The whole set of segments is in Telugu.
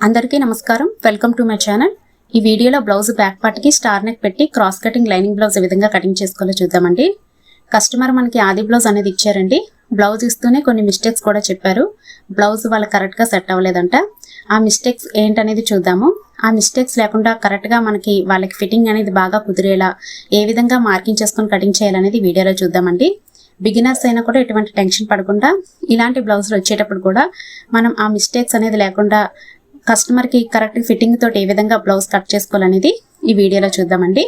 అందరికీ నమస్కారం. వెల్కమ్ టు మై ఛానల్ ఈ వీడియోలో బ్లౌజ్ బ్యాక్ పార్ట్కి స్టార్ నెక్ పెట్టి క్రాస్ కటింగ్ లైనింగ్ బ్లౌజ్ ఏ విధంగా కటింగ్ చేసుకోవాలో చూద్దామండి. కస్టమర్ మనకి ఆది బ్లౌజ్ అనేది ఇచ్చారండి. బ్లౌజ్ ఇస్తూనే కొన్ని మిస్టేక్స్ కూడా చెప్పారు. బ్లౌజ్ వాళ్ళకి కరెక్ట్గా సెట్ అవ్వలేదంట. ఆ మిస్టేక్స్ ఏంటనేది చూద్దాము. ఆ మిస్టేక్స్ లేకుండా కరెక్ట్గా మనకి వాళ్ళకి ఫిట్టింగ్ అనేది బాగా కుదిరేలా ఏ విధంగా మార్కింగ్ చేసుకొని కటింగ్ చేయాలనేది వీడియోలో చూద్దామండి. బిగినర్స్ అయినా కూడా ఎటువంటి టెన్షన్ పడకుండా ఇలాంటి బ్లౌజులు వచ్చేటప్పుడు కూడా మనం ఆ మిస్టేక్స్ అనేది లేకుండా కస్టమర్కి కరెక్ట్ ఫిట్టింగ్ తోటి ఏ విధంగా బ్లౌజ్ కట్ చేసుకోవాలనేది ఈ వీడియోలో చూద్దామండి.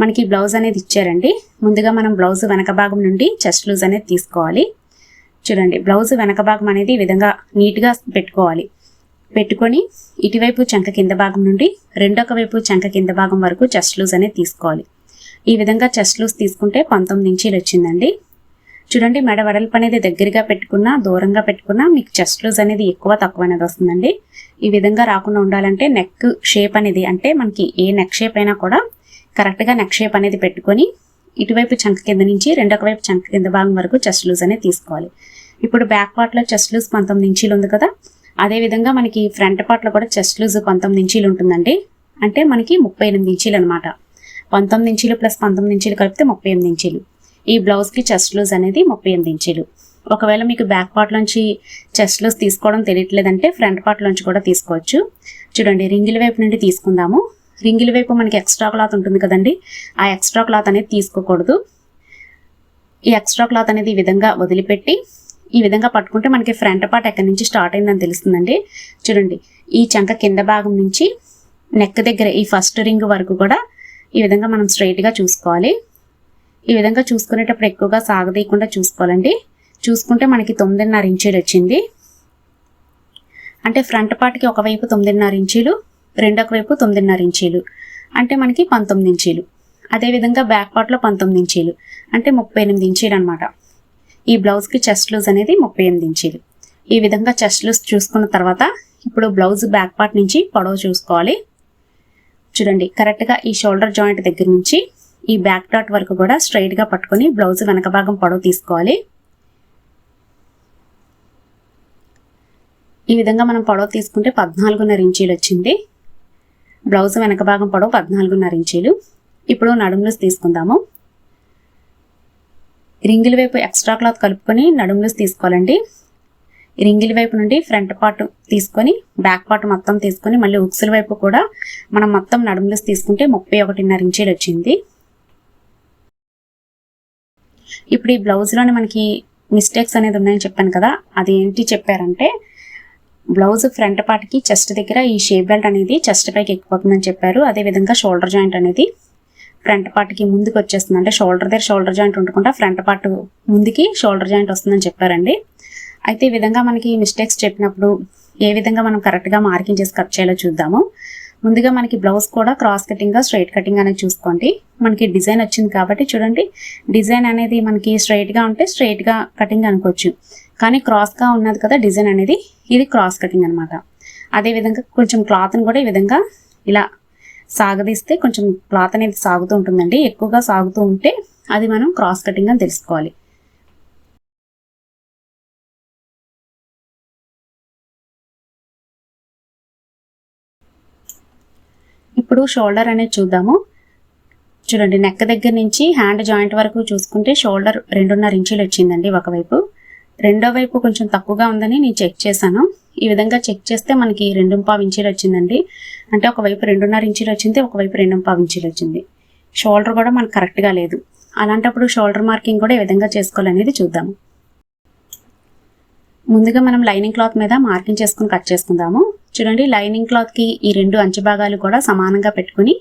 మనకి బ్లౌజ్ అనేది ఇచ్చారండి. ముందుగా మనం బ్లౌజ్ వెనక భాగం నుండి చెస్ట్ లూజ్ అనేది తీసుకోవాలి. చూడండి బ్లౌజ్ వెనక భాగం అనేది ఈ విధంగా నీట్గా పెట్టుకోవాలి. పెట్టుకొని ఇటువైపు చంక కింద భాగం నుండి రెండొక వైపు చంక కింద భాగం వరకు చెస్ట్ లూజ్ అనేది తీసుకోవాలి. ఈ విధంగా చెస్ట్ లూజ్ తీసుకుంటే పంతొమ్మిది ఇంచీలు వచ్చిందండి. చూడండి మెడ వెడల్పు అనేది దగ్గరగా పెట్టుకున్నా దూరంగా పెట్టుకున్నా మీకు చెస్ట్ లూజ్ అనేది ఎక్కువ తక్కువ అనేది వస్తుందండి. ఈ విధంగా రాకుండా ఉండాలంటే నెక్ షేప్ అనేది అంటే మనకి ఏ నెక్ షేప్ అయినా కూడా కరెక్ట్గా నెక్ షేప్ అనేది పెట్టుకొని ఇటువైపు చంక కింద నుంచి రెండొక వైపు చంక కింద భాగం వరకు చెస్ట్ లూజ్ అనేది తీసుకోవాలి. ఇప్పుడు బ్యాక్ పార్ట్లో చెస్ట్ లూజ్ పంతొమ్మిది ఇంచీలు ఉంది కదా అదే విధంగా మనకి ఫ్రంట్ పార్ట్లో కూడా చెస్ట్ లూజ్ పంతొమ్మిది ఇంచీలు ఉంటుందండి. అంటే మనకి ముప్పై ఎనిమిది ఇంచీలు అనమాట పంతొమ్మిది ఇంచీలు ప్లస్ పంతొమ్మిది ఇంచీలు కలిపితే ముప్పై ఎనిమిది ఇంచీలు. ఈ బ్లౌజ్కి చెస్ట్ లూజ్ అనేది ముప్పై ఎనిమిది ఇంచీలు. ఒకవేళ మీకు బ్యాక్ పార్ట్ నుంచి చెస్ట్ లూజ్ తీసుకోవడం తెలియట్లేదంటే ఫ్రంట్ పార్ట్ నుంచి కూడా తీసుకోవచ్చు. చూడండి రింగిల వైపు నుండి తీసుకుందాము. రింగిల వైపు మనకి ఎక్స్ట్రా క్లాత్ ఉంటుంది కదండి ఆ ఎక్స్ట్రా క్లాత్ అనేది తీసుకోకూడదు. ఈ ఎక్స్ట్రా క్లాత్ అనేది ఈ విధంగా వదిలిపెట్టి ఈ విధంగా పట్టుకుంటే మనకి ఫ్రంట్ పార్ట్ ఎక్కడి నుంచి స్టార్ట్ అయిందని తెలుస్తుందండి. చూడండి ఈ చంక కింద భాగం నుంచి నెక్ దగ్గర ఈ ఫస్ట్ రింగ్ వరకు కూడా ఈ విధంగా మనం స్ట్రైట్గా చూసుకోవాలి. ఈ విధంగా చూసుకునేటప్పుడు ఎక్కువగా సాగదీయకుండా చూసుకోవాలండి. చూసుకుంటే మనకి తొమ్మిదిన్నర ఇంచీలు వచ్చింది. అంటే ఫ్రంట్ పార్ట్కి ఒకవైపు తొమ్మిదిన్నర ఇంచీలు రెండొక వైపు తొమ్మిదిన్నర ఇంచీలు. అంటే మనకి పంతొమ్మిది ఇంచీలు. అదేవిధంగా బ్యాక్ పార్ట్లో పంతొమ్మిది ఇంచీలు. అంటే ముప్పై ఎనిమిది ఇంచీలు అనమాట ఈ బ్లౌజ్కి చెస్ట్ లూజ్ అనేది ముప్పై ఎనిమిది ఇంచీలు. ఈ విధంగా చెస్ట్ లూజ్ చూసుకున్న తర్వాత ఇప్పుడు బ్లౌజ్ బ్యాక్ పార్ట్ నుంచి పొడవు చూసుకోవాలి. చూడండి కరెక్ట్గా ఈ షోల్డర్ జాయింట్ దగ్గర నుంచి ఈ బ్యాక్ డాట్ వరకు కూడా స్ట్రైట్గా పట్టుకొని బ్లౌజ్ వెనక భాగం పొడవు తీసుకోవాలి. ఈ విధంగా మనం పొడవు తీసుకుంటే పద్నాలుగున్నర ఇంచీలు వచ్చింది. బ్లౌజ్ వెనక భాగం పొడవు పద్నాలుగున్నర ఇంచీలు. ఇప్పుడు నడుములూస్ తీసుకుందాము. రింగిల్ వైపు ఎక్స్ట్రా క్లాత్ కలుపుకొని నడుములూస్ తీసుకోవాలండి. రింగిల్ వైపు నుండి ఫ్రంట్ పార్ట్ తీసుకొని బ్యాక్ పార్ట్ మొత్తం తీసుకొని మళ్ళీ ఉక్సుల వైపు కూడా మనం మొత్తం నడుములుస్ తీసుకుంటే ముప్పై ఒకటిన్నర ఇంచీలు వచ్చింది. ఇప్పుడు ఈ బ్లౌజ్లోనే మనకి మిస్టేక్స్ అనేది ఉన్నాయని చెప్పాను కదా అది ఏంటి చెప్పారంటే బ్లౌజ్ ఫ్రంట్ పార్ట్కి చెస్ట్ దగ్గర ఈ షేప్ బెల్ట్ అనేది చెస్ట్ పైకి ఎక్కిపోతుందని చెప్పారు. అదేవిధంగా షోల్డర్ జాయింట్ అనేది ఫ్రంట్ పార్ట్కి ముందుకు వచ్చేస్తుంది. అంటే షోల్డర్ దగ్గర షోల్డర్ జాయింట్ ఉండకుండా ఫ్రంట్ పార్ట్ ముందుకి షోల్డర్ జాయింట్ వస్తుందని చెప్పారండి. అయితే ఈ విధంగా మనకి మిస్టేక్స్ చెప్పినప్పుడు ఏ విధంగా మనం కరెక్ట్గా మార్కింగ్ చేసి కట్ చేయాలో చూద్దాము. ముందుగా మనకి బ్లౌజ్ కూడా క్రాస్ కటింగ్గా స్ట్రైట్ కటింగ్ అనేది చూసుకోండి. మనకి డిజైన్ వచ్చింది కాబట్టి చూడండి. డిజైన్ అనేది మనకి స్ట్రైట్గా ఉంటే స్ట్రైట్గా కటింగ్ అనుకోవచ్చు. కానీ క్రాస్గా ఉన్నది కదా డిజైన్ అనేది ఇది క్రాస్ కటింగ్ అనమాట అదేవిధంగా కొంచెం క్లాత్ని కూడా ఈ విధంగా ఇలా సాగదీస్తే కొంచెం క్లాత్ అనేది సాగుతూ ఉంటుందండి. ఎక్కువగా సాగుతూ ఉంటే అది మనం క్రాస్ కటింగ్ అని తెలుసుకోవాలి. ఇప్పుడు షోల్డర్ అనేది చూద్దాము. చూడండి నెక్ దగ్గర నుంచి హ్యాండ్ జాయింట్ వరకు చూసుకుంటే షోల్డర్ రెండున్నర ఇంచులు వచ్చిందండి ఒకవైపు. రెండో వైపు కొంచెం తక్కువగా ఉందని నేను చెక్ చేశాను. ఈ విధంగా చెక్ చేస్తే మనకి రెండు పావు ఇంచీలు వచ్చిందండి. అంటే ఒకవైపు రెండున్నర ఇంచీలు వచ్చింది ఒకవైపు రెండు పావు ఇంచీలు వచ్చింది. షోల్డర్ కూడా మనకు కరెక్ట్గా లేదు. అలాంటప్పుడు షోల్డర్ మార్కింగ్ కూడా ఏ విధంగా చేసుకోవాలనేది చూద్దాము ముందుగా మనం లైనింగ్ క్లాత్ మీద మార్కింగ్ చేసుకుని కట్ చేసుకుందాము. చూడండి లైనింగ్ క్లాత్కి ఈ రెండు అంచు భాగాలు కూడా సమానంగా పెట్టుకుని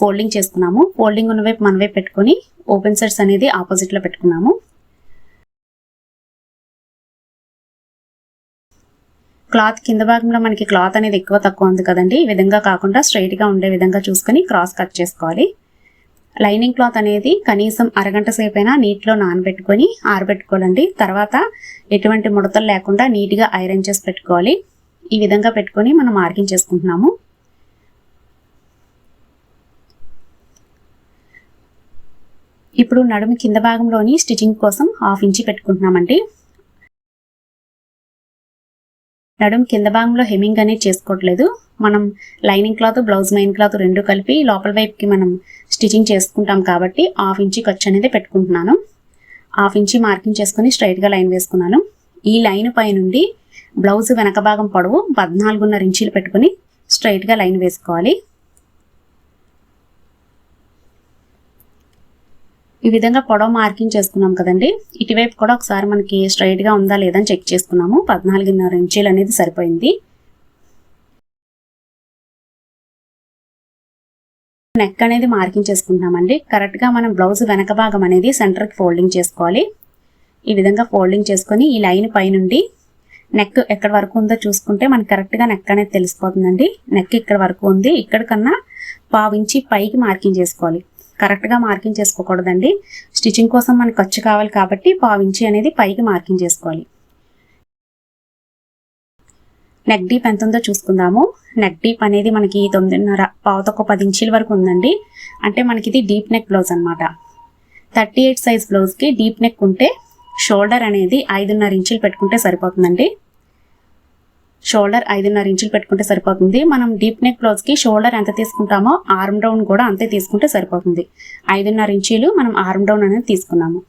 ఫోల్డింగ్ చేసుకున్నాము. ఫోల్డింగ్ ఉన్న వైపు మన వైపు పెట్టుకొని ఓపెన్ సెట్స్ అనేది ఆపోజిట్లో పెట్టుకున్నాము. క్లాత్ కింద భాగంలో మనకి క్లాత్ అనేది ఎక్కువ తక్కువ ఉంది కదండి. ఈ విధంగా కాకుండా స్ట్రైట్గా ఉండే విధంగా చూసుకొని క్రాస్ కట్ చేసుకోవాలి. లైనింగ్ క్లాత్ అనేది కనీసం అరగంట సేపు అయినా నీటిలో నానబెట్టుకొని ఆరబెట్టుకోవాలండి. తర్వాత ఎటువంటి ముడతలు లేకుండా నీట్గా ఐరన్ చేసి పెట్టుకోవాలి. ఈ విధంగా పెట్టుకొని మనం మార్కింగ్ చేసుకుంటున్నాము. ఇప్పుడు నడుము కింద భాగంలోని స్టిచ్చింగ్ కోసం హాఫ్ ఇంచి పెట్టుకుంటున్నామండి. నడుం కింద భాగంలో హెమ్మింగ్ అనేది చేసుకోవట్లేదు. మనం lining cloth blouse main cloth రెండు కలిపి లోపల వైపుకి మనం స్టిచ్చింగ్ చేసుకుంటాం కాబట్టి హాఫ్ ఇంచి ఖర్చు అనేది పెట్టుకుంటున్నాను. హాఫ్ ఇంచి మార్కింగ్ చేసుకుని స్ట్రైట్గా లైన్ వేసుకున్నాను. ఈ లైన్ పై నుండి బ్లౌజ్ వెనక భాగం పొడవు పద్నాలుగున్నర ఇంచీలు పెట్టుకుని స్ట్రైట్గా లైన్ వేసుకోవాలి. ఈ విధంగా పొడవు మార్కింగ్ చేసుకున్నాం కదండి. ఇటువైపు కూడా ఒకసారి మనకి స్ట్రైట్గా ఉందా లేదా అని చెక్ చేసుకున్నాము. పద్నాలుగున్నర ఇంచీలు అనేది సరిపోయింది. నెక్ అనేది మార్కింగ్ చేసుకుంటున్నామండి. కరెక్ట్గా మనం బ్లౌజ్ వెనక భాగం అనేది సెంటర్కి ఫోల్డింగ్ చేసుకోవాలి. ఈ విధంగా ఫోల్డింగ్ చేసుకొని ఈ లైన్ పైనుండి నెక్ ఎక్కడ వరకు ఉందో చూసుకుంటే మనకి కరెక్ట్గా నెక్ అనేది తెలిసిపోతుందండి. నెక్ ఇక్కడ వరకు ఉంది. ఇక్కడ కన్నా పావించి పైకి మార్కింగ్ చేసుకోవాలి. కరెక్ట్గా మార్కింగ్ చేసుకోకూడదండి. స్టిచ్చింగ్ కోసం మనకు ఖర్చు కావాలి కాబట్టి పావించి అనేది పైకి మార్కింగ్ చేసుకోవాలి. నెక్ డీప్ ఎంత ఉందో చూసుకుందాము. నెక్ డీప్ అనేది మనకి తొమ్మిదిన్నర పావుతొక్క పది ఇంచుల వరకు ఉందండి. అంటే మనకి ఇది డీప్ నెక్ బ్లౌజ్ అనమాట థర్టీ ఎయిట్ సైజ్ బ్లౌజ్కి డీప్ నెక్ ఉంటే షోల్డర్ అనేది ఐదున్నర ఇంచులు పెట్టుకుంటే సరిపోతుందండి. షోల్డర్ ఐదున్నర ఇంచులు పెట్టుకుంటే సరిపోతుంది. మనం డీప్ నెక్ బ్లౌజ్కి షోల్డర్ ఎంత తీసుకుంటామో ఆర్మ్ డౌన్ కూడా అంతే తీసుకుంటే సరిపోతుంది. ఐదున్నర ఇంచీలు మనం ఆర్మ్ డౌన్ అనేది తీసుకున్నాము.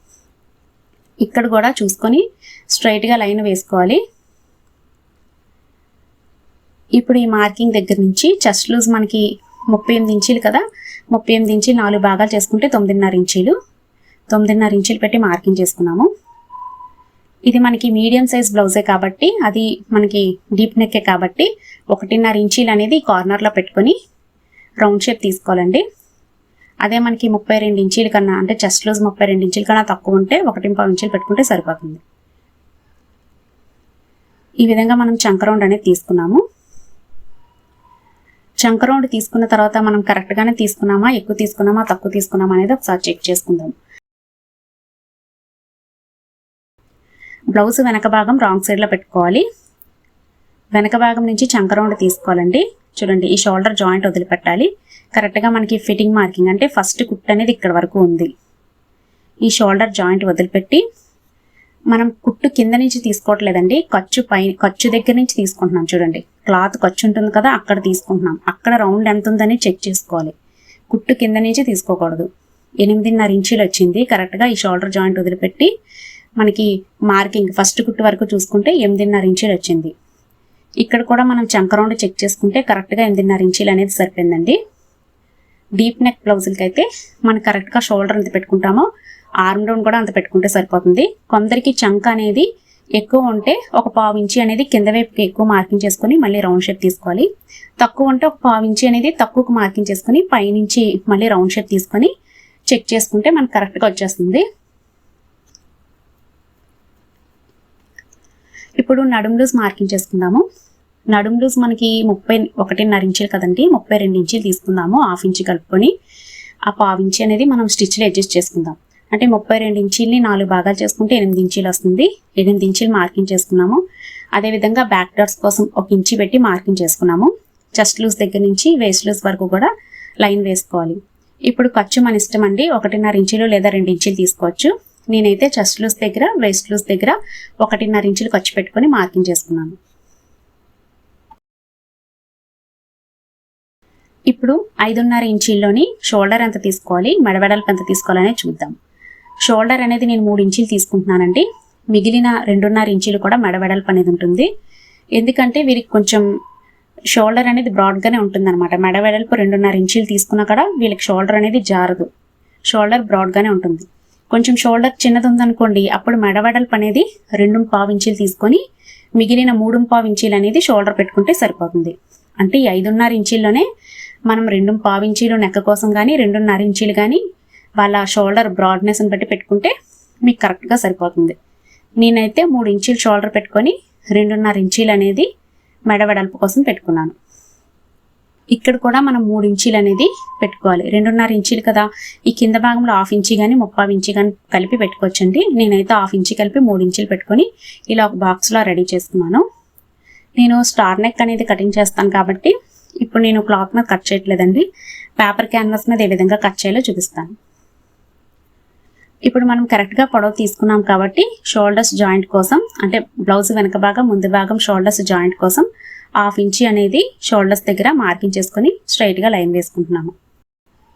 ఇక్కడ కూడా చూసుకొని స్ట్రైట్గా లైన్ వేసుకోవాలి. ఇప్పుడు ఈ మార్కింగ్ దగ్గర నుంచి చెస్ట్ లూజ్ మనకి ముప్పై ఎనిమిది ఇంచీలు కదా? ముప్పై ఎనిమిది ఇంచీలు నాలుగు భాగాలు చేసుకుంటే తొమ్మిదిన్నర ఇంచీలు. తొమ్మిదిన్నర ఇంచీలు పెట్టి మార్కింగ్ చేసుకున్నాము. ఇది మనకి మీడియం సైజ్ బ్లౌజే కాబట్టి అది మనకి డీప్ నెక్కే కాబట్టి ఒకటిన్నర ఇంచీలు అనేది కార్నర్లో పెట్టుకొని రౌండ్ షేప్ తీసుకోవాలండి. అదే మనకి ముప్పై రెండు ఇంచీల కన్నా అంటే చెస్ట్ లూజ్ ముప్పై రెండు ఇంచీల కన్నా తక్కువ ఉంటే ఒకటి పావు ఇంచీలు పెట్టుకుంటే సరిపోతుంది. ఈ విధంగా మనం చంక రౌండ్ అనేది తీసుకున్నాము. చంక రౌండ్ తీసుకున్న తర్వాత మనం కరెక్ట్గానే తీసుకున్నామా ఎక్కువ తీసుకున్నామా తక్కువ తీసుకున్నామా అనేది ఒకసారి చెక్ చేసుకుందాం. బ్లౌజ్ వెనక భాగం రాంగ్ సైడ్లో పెట్టుకోవాలి. వెనక భాగం నుంచి చంక రౌండ్ తీసుకోవాలండి. చూడండి ఈ షోల్డర్ జాయింట్ వదిలిపెట్టాలి. కరెక్ట్గా మనకి ఫిట్టింగ్ మార్కింగ్ అంటే ఫస్ట్ కుట్ అనేది ఇక్కడ వరకు ఉంది. ఈ షోల్డర్ జాయింట్ వదిలిపెట్టి మనం కుట్టు కింద నుంచి తీసుకోవట్లేదండి. ఖర్చు పై ఖర్చు దగ్గర నుంచి తీసుకుంటున్నాం చూడండి. క్లాత్ ఖర్చు ఉంటుంది కదా అక్కడ తీసుకుంటున్నాం. అక్కడ రౌండ్ ఎంత ఉందని చెక్ చేసుకోవాలి. కుట్టు కింద నుంచి తీసుకోకూడదు. ఎనిమిదిన్నర ఇంచులు వచ్చింది. కరెక్ట్గా ఈ షోల్డర్ జాయింట్ వదిలిపెట్టి మనకి మార్కింగ్ ఫస్ట్ కుట్టు వరకు చూసుకుంటే ఎనిమిదిన్నర ఇంచులు వచ్చింది. ఇక్కడ కూడా మనం చంక రౌండ్ చెక్ చేసుకుంటే కరెక్ట్గా ఎనిమిదిన్నర ఇంచులు అనేది సరిపోయిందండి. డీప్ నెక్ బ్లౌజులకి అయితే మనం కరెక్ట్గా షోల్డర్ ఎంత పెట్టుకుంటామో ఆర్మ్ డౌన్ కూడా అంత పెట్టుకుంటే సరిపోతుంది. కొందరికి చంక అనేది ఎక్కువ ఉంటే ఒక పావు ఇంచి అనేది కింద వైపుకి ఎక్కువ మార్కింగ్ చేసుకొని మళ్ళీ రౌండ్ షేప్ తీసుకోవాలి. తక్కువ ఉంటే ఒక పావు ఇంచి అనేది తక్కువకు మార్కింగ్ చేసుకొని పైనుంచి మళ్ళీ రౌండ్ షేప్ తీసుకొని చెక్ చేసుకుంటే మనకు కరెక్ట్గా వచ్చేస్తుంది. ఇప్పుడు నడుం లూజ్ మార్కింగ్ చేసుకుందాము. నడుం లూజ్ మనకి ముప్పై ఒకటిన్నర ఇంచులు కదండి. ముప్పై రెండు ఇంచులు తీసుకుందాము హాఫ్ ఇంచి కలుపుకొని. ఆ పావు ఇంచి అనేది మనం స్టిచ్లో అడ్జస్ట్ చేసుకుందాం. అంటే ముప్పై రెండు ఇంచీల్ని నాలుగు భాగాలు చేసుకుంటే ఎనిమిది ఇంచీలు వస్తుంది. ఎనిమిది ఇంచీలు మార్కింగ్ చేసుకున్నాము. అదేవిధంగా బ్యాక్ డాట్స్ కోసం ఒక ఇంచి పెట్టి మార్కింగ్ చేసుకున్నాము. చెస్ట్ లూజ్ దగ్గర నుంచి వేస్ట్ లూజ్ వరకు కూడా లైన్ వేసుకోవాలి. ఇప్పుడు ఖర్చు మన ఇష్టం అండి. ఒకటిన్నర ఇంచీలు లేదా రెండు ఇంచీలు తీసుకోవచ్చు. నేనైతే చెస్ట్ లూస్ దగ్గర వేస్ట్ లూస్ దగ్గర ఒకటిన్నర ఇంచులు ఖర్చు పెట్టుకొని మార్కింగ్ చేసుకున్నాను. ఇప్పుడు ఐదున్నర ఇంచీల్లోని షోల్డర్ ఎంత తీసుకోవాలి మెడవెడల్పు ఎంత తీసుకోవాలనే చూద్దాం. షోల్డర్ అనేది నేను మూడు ఇంచీలు తీసుకుంటున్నానండి. మిగిలిన రెండున్నర ఇంచీలు కూడా మెడవెడల్పు అనేది ఉంటుంది. ఎందుకంటే వీరికి కొంచెం షోల్డర్ అనేది బ్రాడ్గానే ఉంటుంది అనమాట మెడ వెడల్పు రెండున్నర ఇంచీలు తీసుకున్నా కూడా వీళ్ళకి షోల్డర్ అనేది జారదు. షోల్డర్ బ్రాడ్గానే ఉంటుంది. కొంచెం షోల్డర్ చిన్నది ఉందనుకోండి అప్పుడు మెడవడల్పు అనేది రెండు పావు ఇంచీలు తీసుకొని మిగిలిన మూడు పావు ఇంచీలు అనేది షోల్డర్ పెట్టుకుంటే సరిపోతుంది. అంటే ఈ ఐదున్నర ఇంచీల్లోనే మనం రెండు పావు ఇంచీలు నెక్క కోసం కానీ రెండున్నర ఇంచీలు కానీ వాళ్ళ షోల్డర్ బ్రాడ్నెస్ని బట్టి పెట్టుకుంటే మీకు కరెక్ట్గా సరిపోతుంది. నేనైతే మూడు ఇంచీలు షోల్డర్ పెట్టుకొని రెండున్నర ఇంచీలు అనేది మెడవడల్పు కోసం పెట్టుకున్నాను. ఇక్కడ కూడా మనం మూడు ఇంచీలు అనేది పెట్టుకోవాలి. రెండున్నర ఇంచీలు కదా. ఈ కింద భాగంలో హాఫ్ ఇంచి కానీ ముప్పావు ఇంచి కానీ కలిపి పెట్టుకోవచ్చండి. నేనైతే హాఫ్ ఇంచి కలిపి మూడు ఇంచీలు పెట్టుకొని ఇలా ఒక బాక్స్లో రెడీ చేసుకున్నాను. నేను స్టార్ నెక్ అనేది కటింగ్ చేస్తాను కాబట్టి ఇప్పుడు నేను క్లాత్ మీద కట్ చేయట్లేదండి. పేపర్ క్యాన్వాస్ మీద ఏ విధంగా కట్ చేయాలో చూపిస్తాను. ఇప్పుడు మనం కరెక్ట్గా పొడవు తీసుకున్నాం కాబట్టి షోల్డర్స్ జాయింట్ కోసం అంటే బ్లౌజ్ వెనక భాగం ముందు భాగం షోల్డర్స్ జాయింట్ కోసం హాఫ్ ఇంచి అనేది షోల్డర్స్ దగ్గర మార్కింగ్ చేసుకొని స్ట్రైట్గా లైన్ వేసుకుంటున్నాము.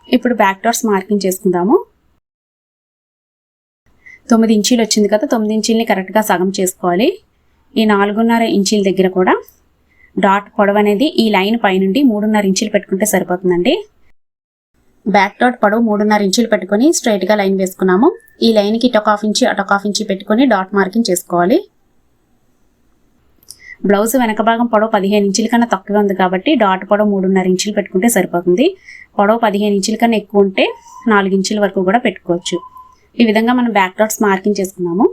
ఇప్పుడు బ్యాక్ డాట్స్ మార్కింగ్ చేసుకుందాము. తొమ్మిది ఇంచీలు వచ్చింది కదా తొమ్మిది ఇంచీలని కరెక్ట్గా సగం చేసుకోవాలి. ఈ నాలుగున్నర ఇంచీల దగ్గర కూడా డాట్ పొడవు అనేది ఈ లైన్ పైనుండి మూడున్నర ఇంచీలు పెట్టుకుంటే సరిపోతుందండి. బ్యాక్ డాట్ పొడవు మూడున్నర ఇంచులు పెట్టుకొని స్ట్రైట్గా లైన్ వేసుకున్నాము. ఈ లైన్కి ఇటొక హాఫ్ ఇంచి అటొక హాఫ్ ఇంచి పెట్టుకొని డాట్ మార్కింగ్ చేసుకోవాలి. బ్లౌజ్ వెనక భాగం పొడవు పదిహేను ఇంచుల కన్నా తక్కువ ఉంది కాబట్టి డాట్ పొడవు మూడున్నర ఇంచులు పెట్టుకుంటే సరిపోతుంది. పొడవు పదిహేను ఇంచుల కన్నా ఎక్కువ ఉంటే నాలుగు ఇంచుల వరకు కూడా పెట్టుకోవచ్చు. ఈ విధంగా మనం బ్యాక్ డాట్స్ మార్కింగ్ చేసుకున్నాము.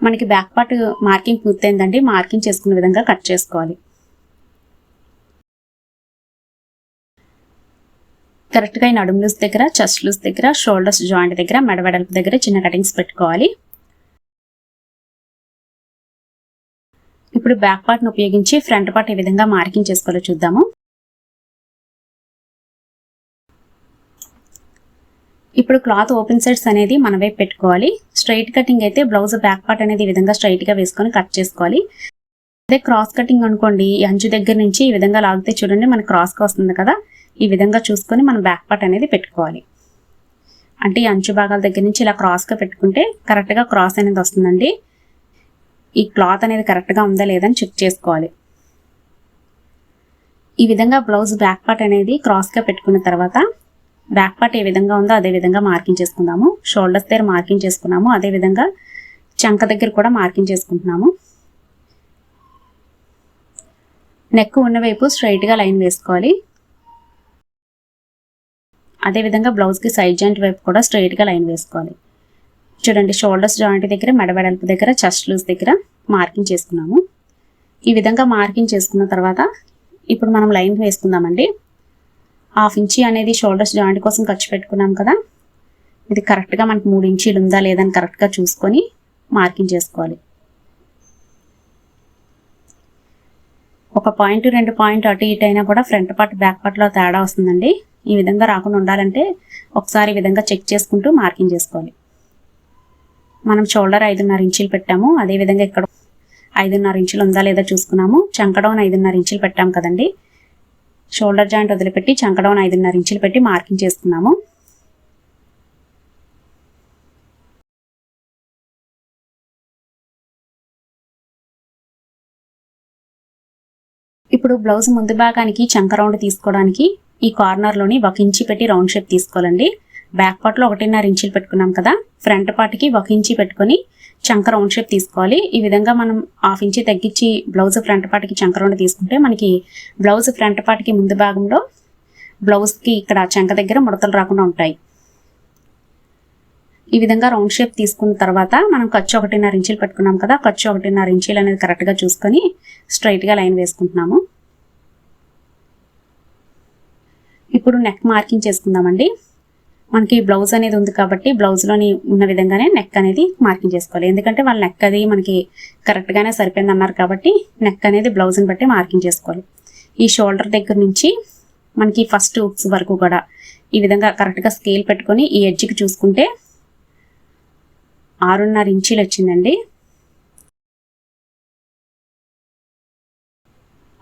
మనకి బ్యాక్ పార్ట్ మార్కింగ్ పూర్తయిందండి. మార్కింగ్ చేసుకునే విధంగా కట్ చేసుకోవాలి. కరెక్ట్గా ఈ నడుము లూస్ దగ్గర చెస్ట్ లూస్ దగ్గర షోల్డర్స్ జాయింట్ దగ్గర మెడవెడల్పు దగ్గర చిన్న కటింగ్స్ పెట్టుకోవాలి. ఇప్పుడు బ్యాక్ పార్ట్ను ఉపయోగించి ఫ్రంట్ పార్ట్ ఏ విధంగా మార్కింగ్ చేసుకోవాలో చూద్దాము. ఇప్పుడు క్లాత్ ఓపెన్ సైడ్స్ అనేది మన వైపు పెట్టుకోవాలి. స్ట్రైట్ కటింగ్ అయితే బ్లౌజ్ బ్యాక్ పార్ట్ అనేది ఈ విధంగా స్ట్రైట్గా వేసుకొని కట్ చేసుకోవాలి. అదే క్రాస్ కటింగ్ అనుకోండి ఈ అంచు దగ్గర నుంచి ఈ విధంగా లాగితే చూడండి మనకి క్రాస్గా వస్తుంది కదా. ఈ విధంగా చూసుకొని మనం బ్యాక్ పార్ట్ అనేది పెట్టుకోవాలి. అంటే ఈ అంచు భాగాల దగ్గర నుంచి ఇలా క్రాస్గా పెట్టుకుంటే కరెక్ట్గా క్రాస్ అనేది వస్తుందండి. ఈ క్లాత్ అనేది కరెక్ట్గా ఉందా లేదని చెక్ చేసుకోవాలి. ఈ విధంగా బ్లౌజ్ బ్యాక్ పార్ట్ అనేది క్రాస్గా పెట్టుకున్న తర్వాత బ్యాక్ పార్ట్ ఏ విధంగా ఉందో అదే విధంగా మార్కింగ్ చేసుకుందాము. షోల్డర్స్ దగ్గర మార్కింగ్ చేసుకున్నాము. అదే విధంగా చంక దగ్గర కూడా మార్కింగ్ చేసుకుంటున్నాము. నెక్ ఉన్న వైపు స్ట్రైట్గా లైన్ వేసుకోవాలి. అదేవిధంగా బ్లౌజ్కి సైడ్ జాయింట్ వైపు కూడా స్ట్రైట్గా లైన్ వేసుకోవాలి. చూడండి షోల్డర్స్ జాయింట్ దగ్గర మెడవెడల్పు దగ్గర చెస్ట్ లూస్ దగ్గర మార్కింగ్ చేసుకున్నాము. ఈ విధంగా మార్కింగ్ చేసుకున్న తర్వాత ఇప్పుడు మనం లైన్ వేసుకుందామండి. హాఫ్ ఇంచీ అనేది షోల్డర్స్ జాయింట్ కోసం ఖర్చు పెట్టుకున్నాం కదా. ఇది కరెక్ట్గా మనకి మూడు ఇంచీలు ఉందా లేదని కరెక్ట్గా చూసుకొని మార్కింగ్ చేసుకోవాలి. ఒక పాయింట్ రెండు పాయింట్ అటు ఇటు అయినా కూడా ఫ్రంట్ పార్ట్ బ్యాక్ పార్ట్లో తేడా వస్తుందండి. ఈ విధంగా రాకుండా ఉండాలంటే ఒకసారి ఈ విధంగా చెక్ చేసుకుంటూ మార్కింగ్ చేసుకోవాలి. మనం షోల్డర్ ఐదున్నర ఇంచులు పెట్టాము. అదేవిధంగా ఇక్కడ ఐదున్నర ఇంచులు ఉందా లేదా చూసుకున్నాము. చంకడౌన్ ఐదున్నర ఇంచులు పెట్టాము కదండి. షోల్డర్ జాయింట్ వదిలిపెట్టి చంకడౌన్ ఐదున్నర ఇంచులు పెట్టి మార్కింగ్ చేసుకున్నాము. ఇప్పుడు బ్లౌజ్ ముందు భాగానికి చంక రౌండ్ తీసుకోవడానికి ఈ కార్నర్లోని ఒక ఇంచి పెట్టి రౌండ్ షేప్ తీసుకోవాలండి. బ్యాక్ పార్ట్లో ఒకటిన్నర ఇంచులు పెట్టుకున్నాం కదా? ఫ్రంట్ పార్ట్కి ఒక ఇంచి పెట్టుకొని చంక రౌండ్ షేప్ తీసుకోవాలి. ఈ విధంగా మనం హాఫ్ ఇంచి తగ్గించి బ్లౌజ్ ఫ్రంట్ పార్ట్కి చంక రౌండ్ తీసుకుంటే మనకి బ్లౌజ్ ఫ్రంట్ పార్ట్కి ముందు భాగంలో బ్లౌజ్కి ఇక్కడ చంక దగ్గర ముడతలు రాకుండా ఉంటాయి. ఈ విధంగా రౌండ్ షేప్ తీసుకున్న తర్వాత మనం ఖర్చు ఒకటిన్నర ఇంచులు పెట్టుకున్నాం కదా? ఖర్చు ఒకటిన్నర ఇంచులు అనేది కరెక్ట్గా చూసుకొని స్ట్రైట్గా లైన్ వేసుకుంటున్నాము. ఇప్పుడు నెక్ మార్కింగ్ చేసుకుందామండి. మనకి బ్లౌజ్ అనేది ఉంది కాబట్టి బ్లౌజ్లోని ఉన్న విధంగానే నెక్ అనేది మార్కింగ్ చేసుకోవాలి. ఎందుకంటే వాళ్ళ నెక్ అది మనకి కరెక్ట్గానే సరిపోయింది అన్నారు కాబట్టి నెక్ అనేది బ్లౌజ్ని బట్టి మార్కింగ్ చేసుకోవాలి. ఈ షోల్డర్ దగ్గర నుంచి మనకి ఫస్ట్ హుక్స్ వరకు కూడా ఈ విధంగా కరెక్ట్గా స్కేల్ పెట్టుకొని ఈ ఎడ్జ్కి చూసుకుంటే ఆరున్నర ఇంచీలు వచ్చిందండి.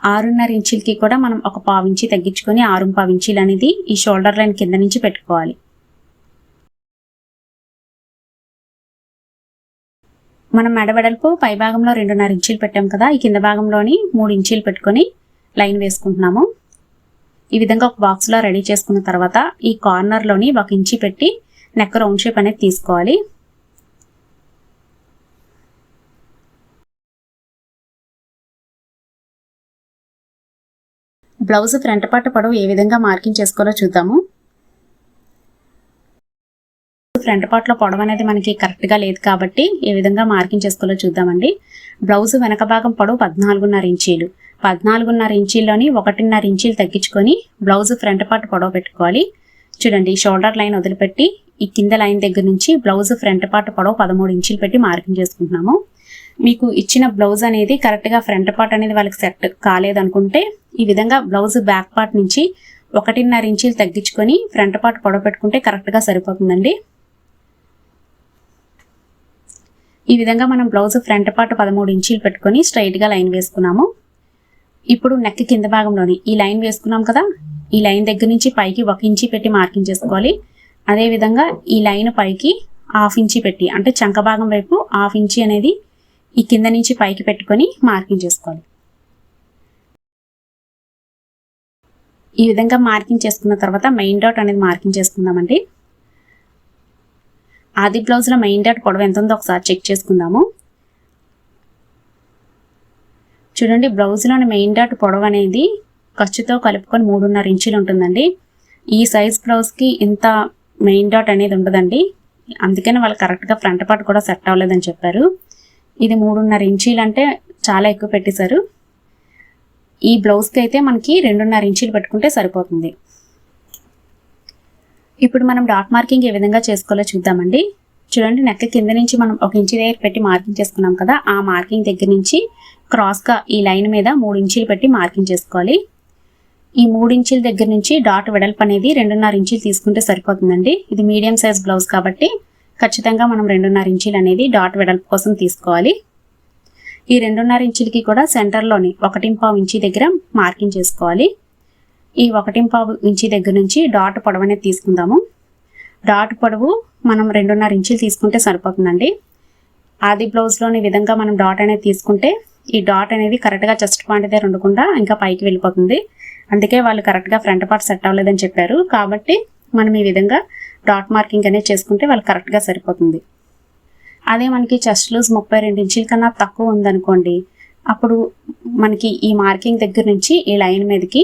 ఆరున్నర ఇంచీలకి కూడా మనం ఒక పావు ఇంచి తగ్గించుకొని ఆరు పావు ఇంచీలు అనేది ఈ షోల్డర్ లైన్ కింద నుంచి పెట్టుకోవాలి. మనం మెడవెడల్పు పై భాగంలో రెండున్నర ఇంచీలు పెట్టాం కదా ఈ కింద భాగంలోని మూడు ఇంచీలు పెట్టుకొని లైన్ వేసుకుంటున్నాము. ఈ విధంగా ఒక బాక్స్లో రెడీ చేసుకున్న తర్వాత ఈ కార్నర్లోని ఒక ఇంచి పెట్టి నెక్ రౌండ్ షేప్ అనేది తీసుకోవాలి. బ్లౌజ్ ఫ్రంట్ పార్ట్ పొడవు ఏ విధంగా మార్కింగ్ చేసుకోవాలో చూద్దాము. ఫ్రంట్ పార్ట్లో పొడవు అనేది మనకి కరెక్ట్గా లేదు కాబట్టి ఏ విధంగా మార్కింగ్ చేసుకోవాలో చూద్దామండి. బ్లౌజ్ వెనక భాగం పొడవు పద్నాలుగున్నర ఇంచీలు. పద్నాలుగున్నర ఇంచీల్లోని ఒకటిన్నర ఇంచీలు తగ్గించుకొని బ్లౌజ్ ఫ్రంట్ పార్ట్ పొడవు పెట్టుకోవాలి. చూడండి షోల్డర్ లైన్ వదిలిపెట్టి ఈ కింద లైన్ దగ్గర నుంచి బ్లౌజ్ ఫ్రంట్ పార్ట్ పొడవు పదమూడు ఇంచీలు పెట్టి మార్కింగ్ చేసుకుంటున్నాము. మీకు ఇచ్చిన బ్లౌజ్ అనేది కరెక్ట్గా ఫ్రంట్ పార్ట్ అనేది వాళ్ళకి సెట్ కాలేదనుకుంటే ఈ విధంగా బ్లౌజ్ బ్యాక్ పార్ట్ నుంచి ఒకటిన్నర ఇంచీలు తగ్గించుకొని ఫ్రంట్ పార్ట్ పొడవ పెట్టుకుంటే కరెక్ట్గా సరిపోతుందండి. ఈ విధంగా మనం బ్లౌజ్ ఫ్రంట్ పార్ట్ పదమూడు ఇంచీలు పెట్టుకొని స్ట్రైట్గా లైన్ వేసుకున్నాము. ఇప్పుడు నెక్ కింద భాగంలోని ఈ లైన్ వేసుకున్నాం కదా ఈ లైన్ దగ్గర నుంచి పైకి ఒక ఇంచి పెట్టి మార్కింగ్ చేసుకోవాలి. అదేవిధంగా ఈ లైన్ పైకి హాఫ్ ఇంచి పెట్టి అంటే చంక భాగం వైపు హాఫ్ ఇంచి అనేది ఈ కింద నుంచి పైకి పెట్టుకొని మార్కింగ్ చేసుకోవాలి. ఈ విధంగా మార్కింగ్ చేసుకున్న తర్వాత మెయిన్ డాట్ అనేది మార్కింగ్ చేసుకుందామండి. ఆది బ్లౌజ్లో మెయిన్ డాట్ పొడవు ఎంత ఉందో ఒకసారి చెక్ చేసుకుందాము. చూడండి బ్లౌజ్లోని మెయిన్ డాట్ పొడవు అనేది ఖర్చుతో కలుపుకొని మూడున్నర ఇంచులు ఉంటుందండి. ఈ సైజ్ బ్లౌజ్కి ఇంత మెయిన్ డాట్ అనేది ఉండదండి. అందుకని వాళ్ళు కరెక్ట్గా ఫ్రంట్ పార్ట్ కూడా సెట్ అవ్వలేదని చెప్పారు. ఇది మూడున్నర ఇంచీలు అంటే చాలా ఎక్కువ పెట్టేశారు. ఈ బ్లౌజ్కి అయితే మనకి రెండున్నర ఇంచీలు పెట్టుకుంటే సరిపోతుంది. ఇప్పుడు మనం డాట్ మార్కింగ్ ఏ విధంగా చేసుకోవాలో చూద్దామండి. చూడండి నెక్క కింద నుంచి మనం ఒక ఇంచు దగ్గర పెట్టి మార్కింగ్ చేసుకున్నాం కదా ఆ మార్కింగ్ దగ్గర నుంచి క్రాస్గా ఈ లైన్ మీద మూడు ఇంచులు పెట్టి మార్కింగ్ చేసుకోవాలి. ఈ మూడు ఇంచుల దగ్గర నుంచి డాట్ వెడల్పు అనేది రెండున్నర ఇంచులు తీసుకుంటే సరిపోతుందండి. ఇది మీడియం సైజ్ బ్లౌజ్ కాబట్టి ఖచ్చితంగా మనం రెండున్నర ఇంచులు అనేది డాట్ వెడల్పు కోసం తీసుకోవాలి. ఈ రెండున్నర ఇంచులకి కూడా సెంటర్లోని ఒకటి పావు ఇంచి దగ్గర మార్కింగ్ చేసుకోవాలి. ఈ ఒకటింపావు ఇంచి దగ్గర నుంచి డాట్ పొడవు అనేది తీసుకుందాము. డాట్ పొడవు మనం రెండున్నర ఇంచులు తీసుకుంటే సరిపోతుందండి. ఆది బ్లౌజ్లోని విధంగా మనం డాట్ అనేది తీసుకుంటే ఈ డాట్ అనేది కరెక్ట్గా చెస్ట్ పాయింట్ దగ్గర ఉండకుండా ఇంకా పైకి వెళ్ళిపోతుంది. అందుకే వాళ్ళు కరెక్ట్గా ఫ్రంట్ పార్ట్ సెట్ అవ్వలేదని చెప్పారు. కాబట్టి మనం ఈ విధంగా డాట్ మార్కింగ్ అనేది చేసుకుంటే వాళ్ళు కరెక్ట్గా సరిపోతుంది. అదే మనకి చెస్ట్ లూజ్ ముప్పై రెండు ఇంచుల కన్నా తక్కువ ఉందనుకోండి అప్పుడు మనకి ఈ మార్కింగ్ దగ్గర నుంచి ఈ లైన్ మీదకి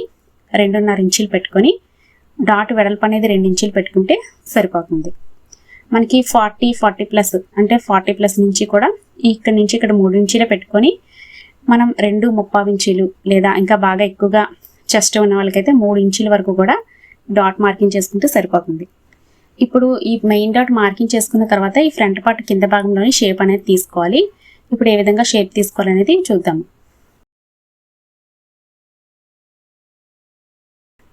రెండున్నర ఇంచులు పెట్టుకొని డాట్ వెడల్పు అనేది రెండు ఇంచులు పెట్టుకుంటే సరిపోతుంది. మనకి ఫార్టీ ఫార్టీ ప్లస్ అంటే ఫార్టీ ప్లస్ నుంచి కూడా ఇక్కడ నుంచి ఇక్కడ మూడు ఇంచులే పెట్టుకొని మనం రెండు ముప్పావు ఇంచులు లేదా ఇంకా బాగా ఎక్కువగా చెస్ట్ ఉన్న వాళ్ళకైతే మూడు ఇంచుల వరకు కూడా డాట్ మార్కింగ్ చేసుకుంటే సరిపోతుంది. ఇప్పుడు ఈ మెయిన్ డాట్ మార్కింగ్ చేసుకున్న తర్వాత ఈ ఫ్రంట్ పార్ట్ కింద భాగంలోని షేప్ అనేది తీసుకోవాలి. ఇప్పుడు ఏ విధంగా షేప్ తీసుకోవాలనేది చూద్దాము.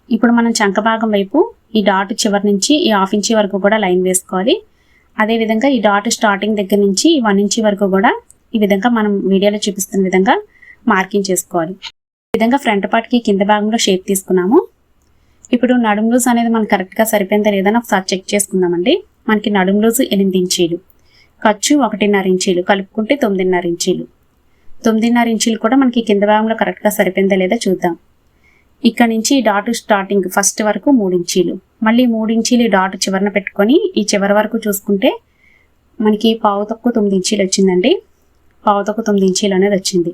ఇప్పుడు మనం చంక భాగం వైపు ఈ డాట్ చివరి నుంచి ఈ హాఫ్ ఇంచి వరకు కూడా లైన్ వేసుకోవాలి. అదేవిధంగా ఈ డాట్ స్టార్టింగ్ దగ్గర నుంచి వన్ ఇంచి వరకు కూడా ఈ విధంగా మనం వీడియోలో చూపిస్తున్న విధంగా మార్కింగ్ చేసుకోవాలి. ఈ విధంగా ఫ్రంట్ పార్ట్కి కింద భాగంలో షేప్ తీసుకున్నాము. ఇప్పుడు నడుం లూజ్ అనేది మనకు కరెక్ట్గా సరిపోయిందా లేదని ఒకసారి చెక్ చేసుకుందామండి. మనకి నడుం లూజ్ ఎనిమిది ఇంచీలు. ఖర్చు ఒకటిన్నర ఇంచీలు. కలుపుకుంటే తొమ్మిదిన్నర ఇంచీలు. తొమ్మిదిన్నర ఇంచీలు కూడా మనకి కింద భాగంలో కరెక్ట్గా సరిపోయిందా లేదా చూద్దాం. ఇక్కడ నుంచి డాట్ స్టార్టింగ్ ఫస్ట్ వరకు మూడు ఇంచీలు. మళ్ళీ మూడు ఇంచీలు డాట్ చివరన పెట్టుకొని ఈ చివరి వరకు చూసుకుంటే మనకి పావు తక్కువ తొమ్మిది ఇంచీలు వచ్చిందండి. పావు తక్కువ తొమ్మిది ఇంచీలు అనేది వచ్చింది.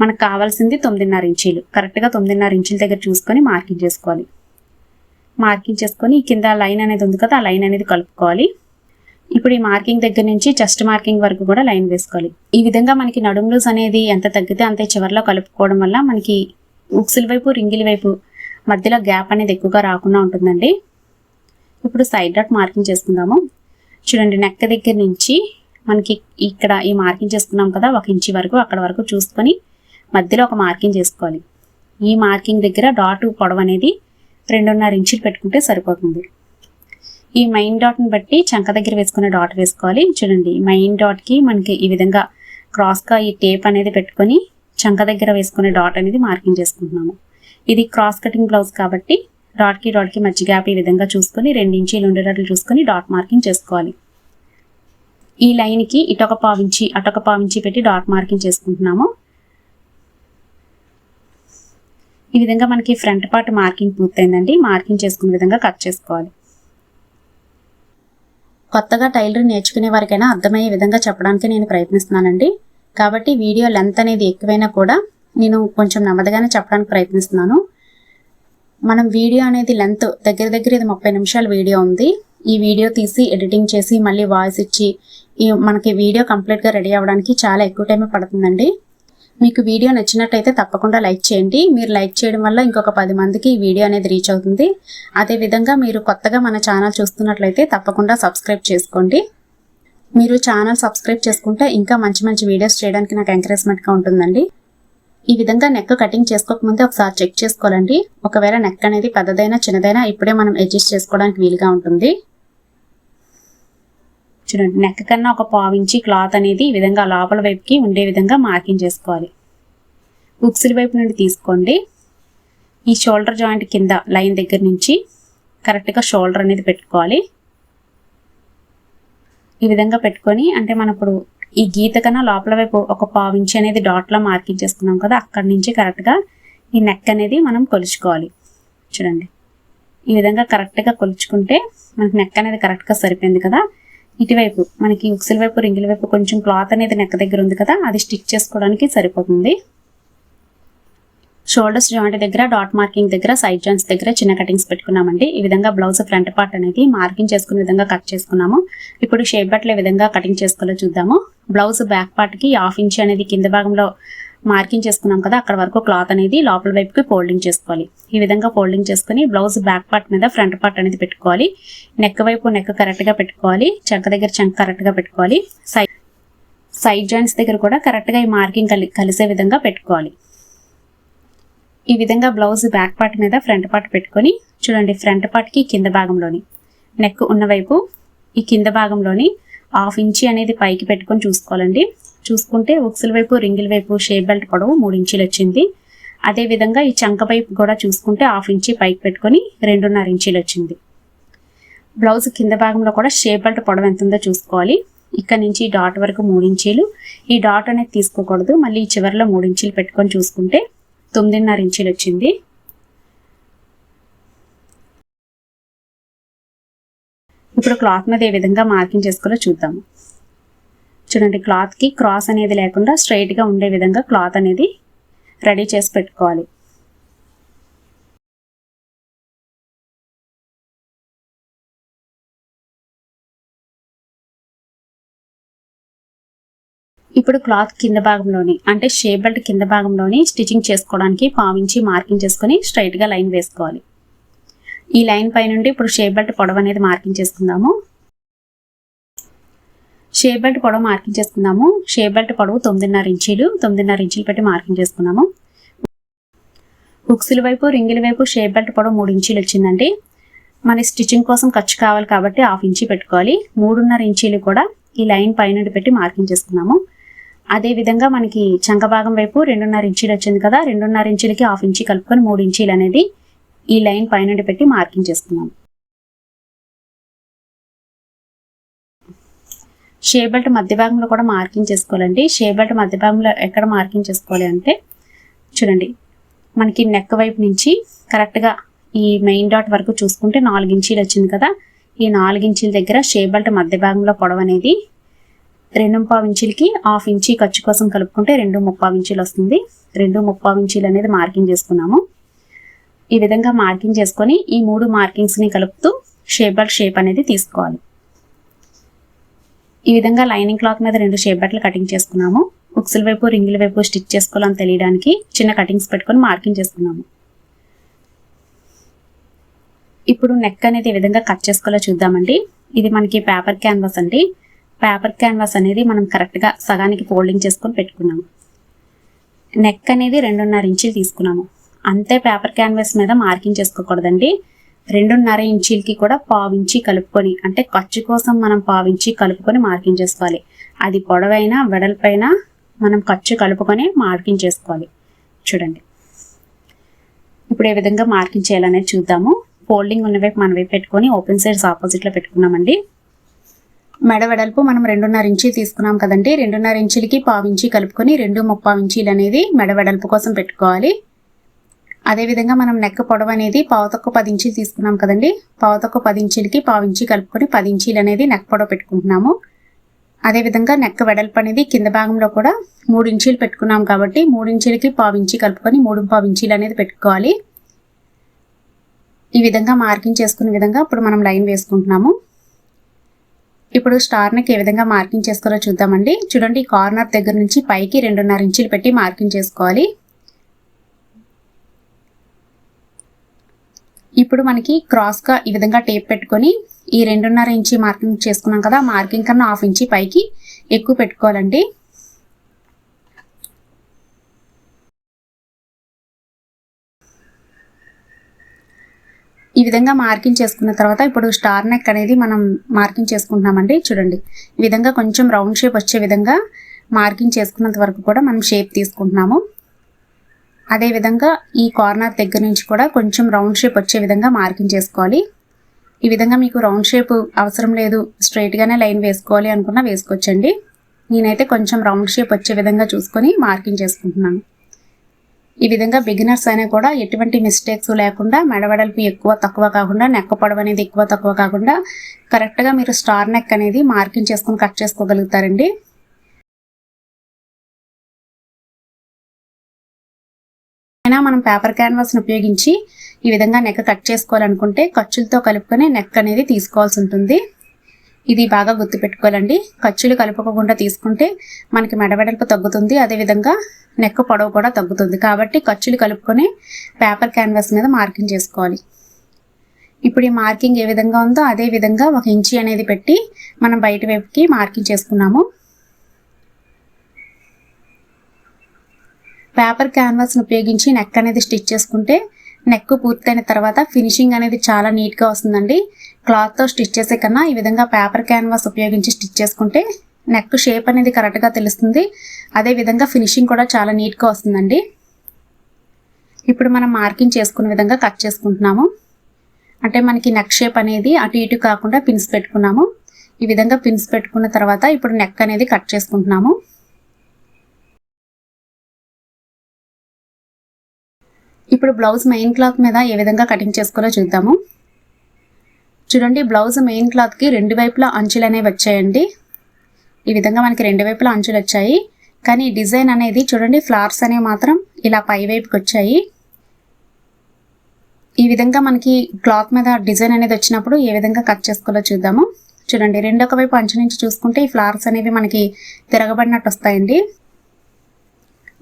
మనకు కావాల్సింది తొమ్మిదిన్నర ఇంచీలు. కరెక్ట్గా తొమ్మిదిన్నర ఇంచీల దగ్గర చూసుకొని మార్కింగ్ చేసుకోవాలి. మార్కింగ్ చేసుకొని కింద లైన్ అనేది ఉంది కదా ఆ లైన్ అనేది కలుపుకోవాలి. ఇప్పుడు ఈ మార్కింగ్ దగ్గర నుంచి చెస్ట్ మార్కింగ్ వరకు కూడా లైన్ వేసుకోవాలి. ఈ విధంగా మనకి నడుం లూజ్ అనేది ఎంత తగ్గితే అంతే చివరిలో కలుపుకోవడం వల్ల మనకి ఉక్సుల వైపు రింగిల వైపు మధ్యలో గ్యాప్ అనేది ఎక్కువగా రాకుండా ఉంటుందండి. ఇప్పుడు సైడ్ డాట్ మార్కింగ్ చేసుకుందాము. చూడండి నెక్క దగ్గర నుంచి మనకి ఇక్కడ ఈ మార్కింగ్ చేసుకున్నాం కదా ఒక ఇంచి వరకు అక్కడ వరకు చూసుకొని మధ్యలో ఒక మార్కింగ్ చేసుకోవాలి. ఈ మార్కింగ్ దగ్గర డాట్ పొడవు అనేది రెండున్నర ఇంచులు పెట్టుకుంటే సరిపోతుంది. ఈ మెయిన్ డాట్ని బట్టి చంక దగ్గర వేసుకునే డాట్ వేసుకోవాలి. చూడండి మెయిన్ డాట్కి మనకి ఈ విధంగా క్రాస్గా ఈ టేప్ అనేది పెట్టుకొని చంక దగ్గర వేసుకునే డాట్ అనేది మార్కింగ్ చేసుకుంటున్నాము. ఇది క్రాస్ కటింగ్ బ్లౌజ్ కాబట్టి డాట్కి డాట్కి మధ్య గ్యాప్ ఈ విధంగా చూసుకొని రెండు ఇంచీలు ఉండేటట్లు చూసుకొని డాట్ మార్కింగ్ చేసుకోవాలి. ఈ లైన్కి ఇటొక పావించి అటొక పావించి పెట్టి డాట్ మార్కింగ్ చేసుకుంటున్నాము. ఈ విధంగా మనకి ఫ్రంట్ పార్ట్ మార్కింగ్ పూర్తయిందండి. మార్కింగ్ చేసుకునే విధంగా కట్ చేసుకోవాలి. కొత్తగా టైలర్ నేర్చుకునే వారికైనా అర్థమయ్యే విధంగా చెప్పడానికి నేను ప్రయత్నిస్తున్నానండి. కాబట్టి వీడియో లెంత్ అనేది ఎక్కువైనా కూడా నేను కొంచెం నెమ్మదిగానే చెప్పడానికి ప్రయత్నిస్తున్నాను. మనం వీడియో అనేది లెంత్ దగ్గర దగ్గర ఇది ముప్పై నిమిషాల వీడియో ఉంది. ఈ వీడియో తీసి ఎడిటింగ్ చేసి మళ్ళీ వాయిస్ ఇచ్చి ఈ మనకి వీడియో కంప్లీట్గా రెడీ అవ్వడానికి చాలా ఎక్కువ టైం పడుతుందండి. మీకు వీడియో నచ్చినట్టయితే తప్పకుండా లైక్ చేయండి. మీరు లైక్ చేయడం వల్ల ఇంకొక పది మందికి ఈ వీడియో అనేది రీచ్ అవుతుంది. అదేవిధంగా మీరు కొత్తగా మన ఛానల్ చూస్తున్నట్లయితే తప్పకుండా సబ్స్క్రైబ్ చేసుకోండి. మీరు ఛానల్ సబ్స్క్రైబ్ చేసుకుంటే ఇంకా మంచి మంచి వీడియోస్ చేయడానికి నాకు ఎంకరేజ్మెంట్గా ఉంటుందండి. ఈ విధంగా నెక్ కటింగ్ చేసుకోకముందే ఒకసారి చెక్ చేసుకోవాలండి. ఒకవేళ నెక్ అనేది పెద్దదైనా చిన్నదైనా ఇప్పుడే మనం అడ్జస్ట్ చేసుకోవడానికి వీలుగా ఉంటుంది. చూడండి నెక్ కన్నా ఒక పావు ఇంచి క్లాత్ అనేది ఈ విధంగా లోపల వైపుకి ఉండే విధంగా మార్కింగ్ చేసుకోవాలి. ఉక్సుల వైపు నుండి తీసుకోండి. ఈ షోల్డర్ జాయింట్ కింద లైన్ దగ్గర నుంచి కరెక్ట్గా షోల్డర్ అనేది పెట్టుకోవాలి. ఈ విధంగా పెట్టుకొని అంటే మనం ఇప్పుడు ఈ గీత కన్నా లోపల వైపు ఒక పావు ఇంచి అనేది డాట్లో మార్కింగ్ చేసుకున్నాం కదా అక్కడి నుంచి కరెక్ట్గా ఈ నెక్ అనేది మనం కొలుచుకోవాలి. చూడండి. ఈ విధంగా కరెక్ట్గా కొలుచుకుంటే మనకి నెక్ అనేది కరెక్ట్గా సరిపోయింది కదా. ఇటువైపు మనకి ఉక్సుల వైపు రింగుల వైపు కొంచెం క్లాత్ అనేది నెక్ దగ్గర ఉంది కదా అది స్టిచ్ చేసుకోవడానికి సరిపోతుంది. షోల్డర్స్ జాయింట్ దగ్గర డాట్ మార్కింగ్ దగ్గర సైడ్ జాయింట్స్ దగ్గర చిన్న కటింగ్స్ పెట్టుకున్నామండి. ఈ విధంగా బ్లౌజ్ ఫ్రంట్ పార్ట్ అనేది మార్కింగ్ చేసుకునే విధంగా కట్ చేసుకున్నాము. ఇప్పుడు షేప్ బట్టలు ఏ విధంగా కటింగ్ చేసుకోవాలో చూద్దాము. బ్లౌజ్ బ్యాక్ పార్ట్కి హాఫ్ ఇంచ్ అనేది కింద భాగంలో మార్కింగ్ చేసుకున్నాం కదా అక్కడ వరకు క్లాత్ అనేది లోపల వైపుకి ఫోల్డింగ్ చేసుకోవాలి. ఈ విధంగా ఫోల్డింగ్ చేసుకుని బ్లౌజ్ బ్యాక్ పార్ట్ మీద ఫ్రంట్ పార్ట్ అనేది పెట్టుకోవాలి. నెక్ వైపు నెక్ కరెక్ట్గా పెట్టుకోవాలి. చంక దగ్గర చంక కరెక్ట్గా పెట్టుకోవాలి. సైడ్ సైడ్ జాయింట్స్ దగ్గర కూడా కరెక్ట్గా ఈ మార్కింగ్ కలి కలిసే విధంగా పెట్టుకోవాలి. ఈ విధంగా బ్లౌజ్ బ్యాక్ పార్ట్ మీద ఫ్రంట్ పార్ట్ పెట్టుకొని చూడండి ఫ్రంట్ పార్ట్కి కింద భాగంలోని నెక్ ఉన్న వైపు ఈ కింద భాగంలోని హాఫ్ ఇంచి అనేది పైకి పెట్టుకొని చూసుకోవాలండి. చూసుకుంటే ఉక్సుల వైపు రింగిల్ వైపు షేప్ బెల్ట్ పొడవు మూడు ఇంచీలు వచ్చింది. అదే విధంగా ఈ చంక వైపు కూడా చూసుకుంటే హాఫ్ ఇంచి పైకి పెట్టుకొని రెండున్నర ఇంచీలు వచ్చింది. బ్లౌజ్ కింద భాగంలో కూడా షేప్ బెల్ట్ పొడవు ఎంత ఉందో చూసుకోవాలి. ఇక్కడ నుంచి డాట్ వరకు మూడు ఇంచీలు ఈ డాట్ అనేది తీసుకోకూడదు. మళ్ళీ ఈ చివరిలో మూడు ఇంచీలు పెట్టుకొని చూసుకుంటే తొమ్మిదిన్నర ఇంచీలు వచ్చింది. ఇప్పుడు క్లాత్ మీద ఏ విధంగా మార్కింగ్ చేసుకోవాలో చూద్దాము చూడండి క్లాత్కి క్రాస్ అనేది లేకుండా స్ట్రైట్గా ఉండే విధంగా క్లాత్ అనేది రెడీ చేసి పెట్టుకోవాలి. ఇప్పుడు క్లాత్ కింద భాగంలోని అంటే షేప్ బెల్ట్ కింద భాగంలోని స్టిచ్చింగ్ చేసుకోవడానికి పావించి మార్కింగ్ చేసుకొని స్ట్రైట్గా లైన్ వేసుకోవాలి. ఈ లైన్ పై నుండి ఇప్పుడు షేప్ బెల్ట్ పొడవు అనేది మార్కింగ్ చేసుకుందాము. షేప్ బెల్ట్ పొడవు మార్కింగ్ చేసుకుందాము. షేప్ బెల్ట్ పొడవు తొమ్మిదిన్నర ఇంచీలు తొమ్మిదిన్నర ఇంచీలు పెట్టి మార్కింగ్ చేసుకున్నాము. హుక్స్ల వైపు రింగిల వైపు షేప్ బెల్ట్ పొడవు మూడు ఇంచీలు వచ్చిందండి. మన స్టిచ్చింగ్ కోసం ఖర్చు కావాలి కాబట్టి హాఫ్ ఇంచీ పెట్టుకోవాలి. మూడున్నర ఇంచీలు కూడా ఈ లైన్ పైన పెట్టి మార్కింగ్ చేసుకున్నాము. అదే విధంగా మనకి చంక భాగం వైపు రెండున్నర ఇంచీలు వచ్చింది కదా రెండున్నర ఇంచీలకి హాఫ్ ఇంచీ కలుపుకొని మూడు ఇంచీలు అనేది ఈ లైన్ పైనుండి పెట్టి మార్కింగ్ చేసుకున్నాం షే బెల్ట్ మధ్య భాగంలో కూడా మార్కింగ్ చేసుకోవాలండి. షే బెల్ట్ మధ్య భాగంలో ఎక్కడ మార్కింగ్ చేసుకోవాలి అంటే చూడండి మనకి నెక్ వైపు నుంచి కరెక్ట్గా ఈ మెయిన్ డాట్ వరకు చూసుకుంటే నాలుగు ఇంచీలు వచ్చింది కదా ఈ నాలుగు ఇంచీల దగ్గర షే బెల్ట్ మధ్య భాగంలో పొడవు అనేది రెండు ముప్పావు ఇంచీలకి హాఫ్ ఇంచీ ఖర్చు కోసం కలుపుకుంటే రెండు ముప్పావు ఇంచీలు వస్తుంది. రెండు ముప్పావు ఇంచీలు అనేది మార్కింగ్ చేసుకున్నాము. ఈ విధంగా మార్కింగ్ చేసుకొని ఈ మూడు మార్కింగ్స్ని కలుపుతూ షేప్ బట్ షేప్ అనేది తీసుకోవాలి. ఈ విధంగా లైనింగ్ క్లాత్ మీద రెండు షేప్ బట్టలు కటింగ్ చేసుకున్నాము. ఉక్సుల వైపు రింగుల వైపు స్టిచ్ చేసుకోవాలని తెలియడానికి చిన్న కటింగ్స్ పెట్టుకొని మార్కింగ్ చేసుకున్నాము. ఇప్పుడు నెక్ అనేది ఈ విధంగా కట్ చేసుకోవాలో చూద్దామండి. ఇది మనకి పేపర్ క్యాన్వాస్ అండి. పేపర్ క్యాన్వాస్ అనేది మనం కరెక్ట్గా సగానికి ఫోల్డింగ్ చేసుకొని పెట్టుకున్నాము. నెక్ అనేది రెండున్నర ఇంచులు తీసుకున్నాము. అంతే పేపర్ క్యాన్వాస్ మీద మార్కింగ్ చేసుకోకూడదండి. రెండున్నర ఇంచీలకి కూడా పావించి కలుపుకొని అంటే ఖర్చు కోసం మనం పావించి కలుపుకొని మార్కింగ్ చేసుకోవాలి. అది పొడవైనా వెడల్పైన మనం ఖర్చు కలుపుకొని మార్కింగ్ చేసుకోవాలి. చూడండి. ఇప్పుడు ఏ విధంగా మార్కింగ్ చేయాలనేది చూద్దాము. ఫోల్డింగ్ ఉన్న వైపు మన వైపు పెట్టుకొని ఓపెన్ సైడ్స్ ఆపోజిట్లో పెట్టుకున్నామండి. మెడ వెడల్పు మనం రెండున్నర ఇంచీ తీసుకున్నాం కదండి. రెండున్నర ఇంచులకి పావించి కలుపుకొని రెండు ముప్పావు ఇంచీలు అనేది మెడ వెడల్పు కోసం పెట్టుకోవాలి. అదేవిధంగా మనం నెక్ పొడవు అనేది పావుతొక్క పది ఇంచీలు తీసుకున్నాం కదండి. పావుతొక్క పది ఇంచీలకి పావించి కలుపుకొని పది ఇంచీలు అనేది నెక్ పొడవు పెట్టుకుంటున్నాము. అదేవిధంగా నెక్ వెడల్పు అనేది కింద భాగంలో కూడా మూడు ఇంచీలు పెట్టుకున్నాం కాబట్టి మూడు ఇంచీలకి పావించి కలుపుకొని మూడు పావు ఇంచీలు అనేది పెట్టుకోవాలి. ఈ విధంగా మార్కింగ్ చేసుకునే విధంగా ఇప్పుడు మనం లైన్ వేసుకుంటున్నాము. ఇప్పుడు స్టార్నికి ఏ విధంగా మార్కింగ్ చేసుకోవాలో చూద్దామండి. చూడండి కార్నర్ దగ్గర నుంచి పైకి రెండున్నర ఇంచులు పెట్టి మార్కింగ్ చేసుకోవాలి. ఇప్పుడు మనకి క్రాస్గా ఈ విధంగా టేప్ పెట్టుకొని ఈ రెండున్నర ఇంచి మార్కింగ్ చేసుకున్నాం కదా మార్కింగ్ కన్నా హాఫ్ ఇంచి పైకి ఎక్కువ పెట్టుకోవాలండి. ఈ విధంగా మార్కింగ్ చేసుకున్న తర్వాత ఇప్పుడు స్టార్ నెక్ అనేది మనం మార్కింగ్ చేసుకుంటున్నామండి. చూడండి. ఈ విధంగా కొంచెం రౌండ్ షేప్ వచ్చే విధంగా మార్కింగ్ చేసుకున్నంత వరకు కూడా మనం షేప్ తీసుకుంటున్నాము. అదేవిధంగా ఈ కార్నర్ దగ్గర నుంచి కూడా కొంచెం రౌండ్ షేప్ వచ్చే విధంగా మార్కింగ్ చేసుకోవాలి. ఈ విధంగా మీకు రౌండ్ షేప్ అవసరం లేదు. స్ట్రైట్గానే లైన్ వేసుకోవాలి అనుకున్నా వేసుకోవచ్చండి. నేనైతే కొంచెం రౌండ్ షేప్ వచ్చే విధంగా చూసుకొని మార్కింగ్ చేసుకుంటున్నాను. ఈ విధంగా బిగినర్స్ అయినా కూడా ఎటువంటి మిస్టేక్స్ లేకుండా మెడవడల్పు ఎక్కువ తక్కువ కాకుండా నెక్క పొడవు అనేది ఎక్కువ తక్కువ కాకుండా కరెక్ట్గా మీరు స్టార్ నెక్ అనేది మార్కింగ్ చేసుకుని కట్ చేసుకోగలుగుతారండి. అయినా మనం పేపర్ క్యాన్వాస్ని ఉపయోగించి ఈ విధంగా నెక్ కట్ చేసుకోవాలనుకుంటే ఖర్చులతో కలుపుకొని నెక్ అనేది తీసుకోవాల్సి ఉంటుంది. ఇది బాగా గుర్తుపెట్టుకోవాలండి. ఖర్చులు కలుపుకోకుండా తీసుకుంటే మనకి మెడవెడల్పు తగ్గుతుంది. అదేవిధంగా నెక్ పొడవు కూడా తగ్గుతుంది. కాబట్టి ఖర్చులు కలుపుకొని పేపర్ క్యాన్వాస్ మీద మార్కింగ్ చేసుకోవాలి. ఇప్పుడు ఈ మార్కింగ్ ఏ విధంగా ఉందో అదే విధంగా ఒక ఇంచి అనేది పెట్టి మనం బయట వైపుకి మార్కింగ్ చేసుకున్నాము. పేపర్ క్యాన్వాస్ని ఉపయోగించి నెక్ అనేది స్టిచ్ చేసుకుంటే నెక్ పూర్తయిన తర్వాత ఫినిషింగ్ అనేది చాలా నీట్గా వస్తుందండి. క్లాత్తో స్టిచ్ చేసే కన్నా ఈ విధంగా పేపర్ క్యాన్వాస్ ఉపయోగించి స్టిచ్ చేసుకుంటే నెక్ షేప్ అనేది కరెక్ట్గా తెలుస్తుంది. అదే విధంగా ఫినిషింగ్ కూడా చాలా నీట్గా వస్తుందండి. ఇప్పుడు మనం మార్కింగ్ చేసుకునే విధంగా కట్ చేసుకుంటున్నాము. అంటే మనకి నెక్ షేప్ అనేది అటు ఇటు కాకుండా పిన్స్ పెట్టుకున్నాము. ఈ విధంగా పిన్స్ పెట్టుకున్న తర్వాత ఇప్పుడు నెక్ అనేది కట్ చేసుకుంటున్నాము. ఇప్పుడు బ్లౌజ్ మెయిన్ క్లాత్ మీద ఏ విధంగా కటింగ్ చేసుకోవాలో చూద్దాము. చూడండి బ్లౌజ్ మెయిన్ క్లాత్కి రెండు వైపులా అంచులు అనేవి వచ్చాయండి. ఈ విధంగా మనకి రెండు వైపులా అంచులు వచ్చాయి. కానీ డిజైన్ అనేది చూడండి ఫ్లవర్స్ అనేవి మాత్రం ఇలా పై వైపుకి వచ్చాయి. ఈ విధంగా మనకి క్లాత్ మీద డిజైన్ అనేది వచ్చినప్పుడు ఏ విధంగా కట్ చేసుకోవాలో చూద్దాము. చూడండి రెండొక వైపు అంచు నుంచి చూసుకుంటే ఈ ఫ్లవర్స్ అనేవి మనకి తిరగబడినట్టు వస్తాయండి.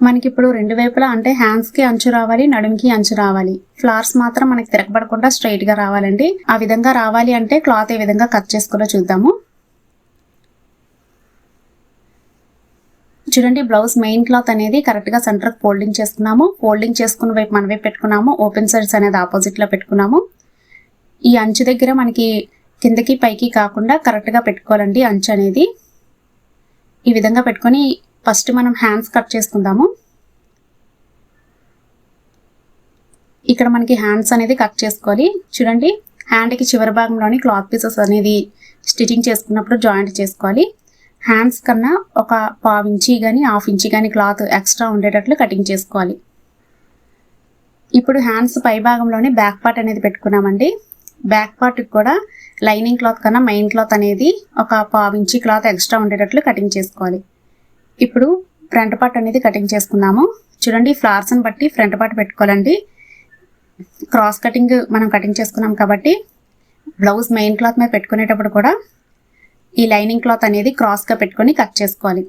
మనకి ఇప్పుడు రెండు వైపులా అంటే హ్యాండ్స్కి అంచు రావాలి నడుంకి అంచు రావాలి. ఫ్లవర్స్ మాత్రం మనకి తిరగబడకుండా స్ట్రైట్గా రావాలండి. ఆ విధంగా రావాలి అంటే క్లాత్ ఏ విధంగా కట్ చేసుకోవాలో చూద్దాము. చూడండి బ్లౌజ్ మెయిన్ క్లాత్ అనేది కరెక్ట్గా సెంటర్ ఫోల్డింగ్ చేసుకున్నాము. ఫోల్డింగ్ చేసుకున్న వైపు మన వైపు పెట్టుకున్నాము. ఓపెన్ సైడ్స్ అనేది ఆపోజిట్లో పెట్టుకున్నాము. ఈ అంచు దగ్గర మనకి కిందకి పైకి కాకుండా కరెక్ట్గా పెట్టుకోవాలండి అంచు అనేది. ఈ విధంగా పెట్టుకొని ఫస్ట్ మనం హ్యాండ్స్ కట్ చేసుకుందాము. ఇక్కడ మనకి హ్యాండ్స్ అనేది కట్ చేసుకోవాలి. చూడండి హ్యాండ్కి చివరి భాగంలోని క్లాత్ పీసెస్ అనేది స్టిచ్చింగ్ చేసుకున్నప్పుడు జాయింట్ చేసుకోవాలి. హ్యాండ్స్ కన్నా ఒక పావు ఇంచి కానీ హాఫ్ ఇంచి కానీ క్లాత్ ఎక్స్ట్రా ఉండేటట్లు కటింగ్ చేసుకోవాలి. ఇప్పుడు హ్యాండ్స్ పై భాగంలోనే బ్యాక్ పార్ట్ అనేది పెట్టుకున్నామండి. బ్యాక్ పార్ట్కి కూడా లైనింగ్ క్లాత్ కన్నా మెయిన్ క్లాత్ అనేది ఒక పావు ఇంచి క్లాత్ ఎక్స్ట్రా ఉండేటట్లు కటింగ్ చేసుకోవాలి. ఇప్పుడు ఫ్రంట్ పార్ట్ అనేది కటింగ్ చేసుకుందాము. చూడండి ఫ్లవర్స్ని బట్టి ఫ్రంట్ పార్ట్ పెట్టుకోవాలండి. క్రాస్ కటింగ్ మనం కటింగ్ చేసుకున్నాం కాబట్టి బ్లౌజ్ మెయిన్ క్లాత్ మీద పెట్టుకునేటప్పుడు కూడా ఈ లైనింగ్ క్లాత్ అనేది క్రాస్గా పెట్టుకొని కట్ చేసుకోవాలి.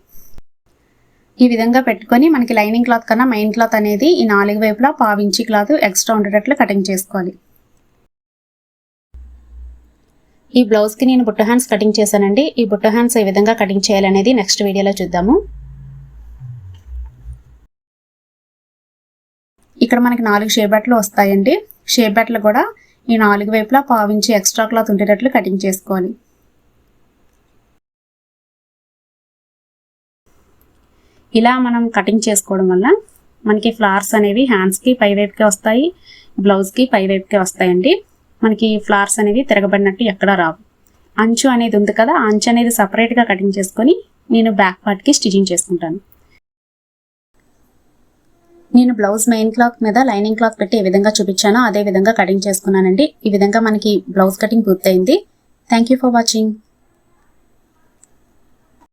ఈ విధంగా పెట్టుకొని మనకి లైనింగ్ క్లాత్ కన్నా మెయిన్ క్లాత్ అనేది ఈ నాలుగు వైపులా పావించి క్లాత్ ఎక్స్ట్రా ఉండేటట్లు కటింగ్ చేసుకోవాలి. ఈ బ్లౌజ్కి నేను బుట్ట హ్యాండ్స్ కటింగ్ చేశానండి. ఈ బుట్ట హ్యాండ్స్ ఏ విధంగా కటింగ్ చేయాలనేది నెక్స్ట్ వీడియోలో చూద్దాము. ఇక్కడ మనకి నాలుగు షేప్ వస్తాయండి. షేప్ కూడా ఈ నాలుగు వైపులా పావించి ఎక్స్ట్రా క్లాత్ ఉండేటట్లు కటింగ్ చేసుకోవాలి. ఇలా మనం కటింగ్ చేసుకోవడం వల్ల మనకి ఫ్లవర్స్ అనేవి హ్యాండ్స్కి పైవైపుకి వస్తాయి బ్లౌజ్కి పైవైపుకి వస్తాయండి. మనకి ఫ్లవర్స్ అనేవి తిరగబడినట్టు ఎక్కడా రావు. అంచు అనేది ఉంది కదా అంచు అనేది సపరేట్గా కటింగ్ చేసుకొని నేను బ్యాక్ పార్ట్కి స్టిచింగ్ చేసుకుంటాను. నేను బ్లౌజ్ మెయిన్ క్లాత్ మీద లైనింగ్ క్లాత్ పెట్టి ఏ విధంగా చూపించానో అదే విధంగా కటింగ్ చేసుకున్నానండి. ఈ విధంగా మనకి బ్లౌజ్ కటింగ్ పూర్తయింది. Thank you for watching